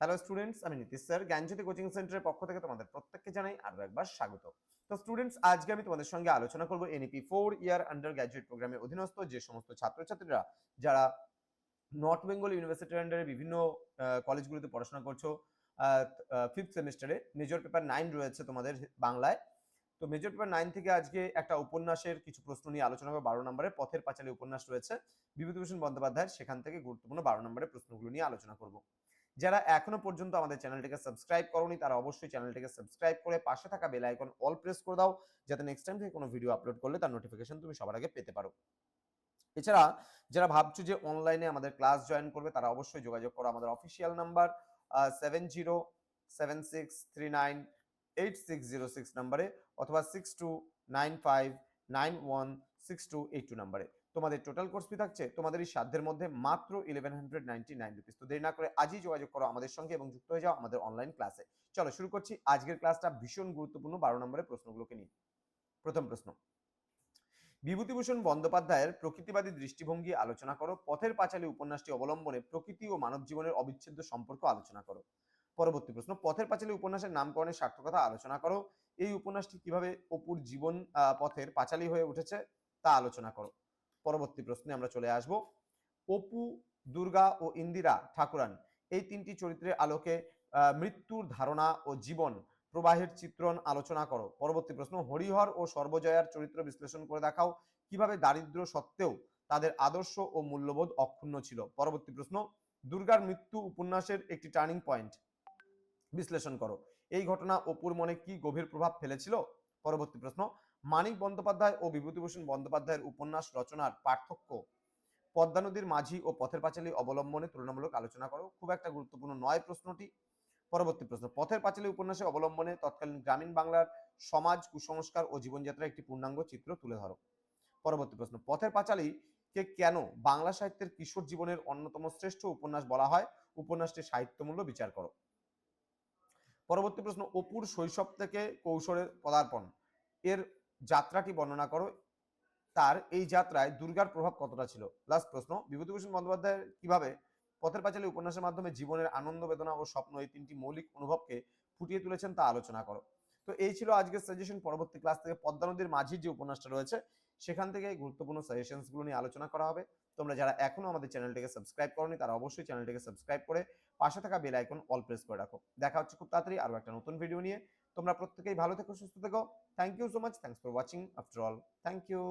Hello students আমি Nitish sir. জ্ঞানজ্যোতি coaching সেন্টারের পক্ষ থেকে তোমাদের প্রত্যেককে জানাই আরও একবার স্বাগত। তো স্টুডেন্টস আজকে আমি তোমাদের সঙ্গে আলোচনা করব NEP four year undergraduate প্রোগ্রামের অধীনস্থ যে সমস্ত ছাত্রছাত্রীরা যারা নর্থ বেঙ্গল ইউনিভার্সিটির আন্ডারে বিভিন্ন কলেজগুলোতে পড়াশোনা করছ ফিফথ সেমিস্টারে মেজর পেপার নাইন রয়েছে তোমাদের বাংলায়। তো মেজর পেপার নাইন থেকে আজকে একটা উপন্যাসের কিছু প্রশ্ন নিয়ে আলোচনা করব। বারো নম্বরে পথের পাঁচালী উপন্যাস রয়েছে। বিভূতিভূষণ বন্দ্যোপাধ্যায়ের সেখান থেকে গুরুত্বপূর্ণ বারো নম্বরের প্রশ্নগুলো নিয়ে আলোচনা করব। যারা এখনও পর্যন্ত আমাদের চ্যানেলটিকে সাবস্ক্রাইব করনি, তারা অবশ্যই চ্যানেলটিকে সাবস্ক্রাইব করে পাশে থাকা বেল আইকন অল প্রেস করে দাও, যাতে নেক্সট টাইম থেকে কোনো ভিডিও আপলোড করলে তার নোটিফিকেশন তুমি সবার আগে পেতে পারো। এছাড়া যারা ভাবছ যে অনলাইনে আমাদের ক্লাস জয়েন করবে, তারা অবশ্যই যোগাযোগ করো আমাদের official number seven zero seven six three nine eight six zero six নাম্বারে অথবা six two nine five nine one six two eight two নাম্বারে তোমাদের টোটাল কোর্স ফি থাকছে, তোমাদের এই সাধ্যের মধ্যে মাত্র eleven hundred ninety nine rupees তো দেরি না করে আজই যোগাযোগ করো আমাদের সঙ্গে এবং যুক্ত হয়ে যাও আমাদের অনলাইন ক্লাসে চলো শুরু করছি, আজকের ক্লাসটা ভীষণ গুরুত্বপূর্ণ, বারো নম্বরের প্রশ্নগুলোকে নিয়ে। প্রথম প্রশ্ন। বিভূতিভূষণ বন্দ্যোপাধ্যায়ের প্রকৃতিবাদী দৃষ্টিভঙ্গি আলোচনা করো, পথের পাঁচালী উপন্যাসটি অবলম্বনে প্রকৃতি ও মানব জীবনের অবিচ্ছেদ্য সম্পর্ক আলোচনা করো। পরবর্তী প্রশ্ন, পথের পাঁচালী উপন্যাসের নামকরণের সার্থকতা আলোচনা করো। এই উপন্যাসটি কীভাবে অপুর জীবন পথের পাঁচালী হয়ে উঠেছে? তা আলোচনা করো। পরবর্তী প্রশ্নে আমরা চলে আসব। অপু, দুর্গা ও ইন্দিরা ঠাকুরান, এই তিনটি চরিত্রের আলোকে মৃত্যুর ধারণা ও জীবন প্রবাহের চিত্রণ আলোচনা করো। পরবর্তী প্রশ্ন, হরিহর ও সর্বজয়ার চরিত্র বিশ্লেষণ করে দেখাও। কীভাবে দারিদ্র সত্ত্বেও তাদের আদর্শ ও মূল্যবোধ অক্ষুণ্ণ ছিল? পরবর্তী প্রশ্ন, দুর্গার মৃত্যু উপন্যাসের একটি টার্নিং পয়েন্ট বিশ্লেষণ করো। এই ঘটনা অপুর মনে কি গভীর প্রভাব ফেলেছিল? পরবর্তী প্রশ্ন, মানিক বন্দ্যোপাধ্যায় ও বিভূতিভূষণ বন্দ্যোপাধ্যায়ের উপন্যাস রচনার পার্থক্য পদ্মা নদীর মাঝি ও পথের পাঁচালী অবলম্বনে তুলনামূলক আলোচনা করো। খুব একটা গুরুত্বপূর্ণ নয় প্রশ্নটি। পরবর্তী প্রশ্ন, পথের পাঁচালী উপন্যাসে অবলম্বনে তৎকালীন গ্রামীণ বাংলার সমাজ, কুসংস্কার ও জীবনযাত্রার একটি পূর্ণাঙ্গ চিত্র তুলে ধরো। পরবর্তী প্রশ্ন, পথের পাঁচালী কে কেন বাংলা সাহিত্যের কিশোর জীবনের অন্যতম শ্রেষ্ঠ উপন্যাস বলা হয়? উপন্যাসটির সাহিত্যমূল্য বিচার করো। পরবর্তী প্রশ্ন, অপুর শৈশব থেকে কৌশলের পদার্পণ। এর যাত্রাটি বর্ণনা করো। তার এই যাত্রায় দুর্গার প্রভাব কতটা ছিল? লাস্ট প্রশ্ন, বিভূতিভূষণ বন্দ্যোপাধ্যায় কীভাবে পথের পাঁচালী উপন্যাসের মাধ্যমে জীবনের আনন্দ, বেদনা ও স্বপ্ন এই তিনটি মৌলিক অনুভবকে ফুটিয়ে তুলেছেন তা আলোচনা করো। তো এই ছিল আজকের সাজেশন পরবর্তী ক্লাস থেকে পদ্মা নদীর মাঝির যে উপন্যাসটা রয়েছে, সেখান থেকে গুরুত্বপূর্ণ সাজেশনসগুলো নিয়ে আলোচনা করা হবে। তোমরা যারা এখনও আমাদের চ্যানেলটিকে সাবস্ক্রাইব করনি, তারা অবশ্যই চ্যানেলটিকে সাবস্ক্রাইব করে পাশে থাকা বেল আইকন অল প্রেস করে রাখো। দেখা হচ্ছে খুব তাড়াতাড়ি আরও একটা নতুন ভিডিও নিয়ে। তোমরা প্রত্যেকেই ভালো থেকো, সুস্থ থেকো। Thank you so much thanks for watching after all thank you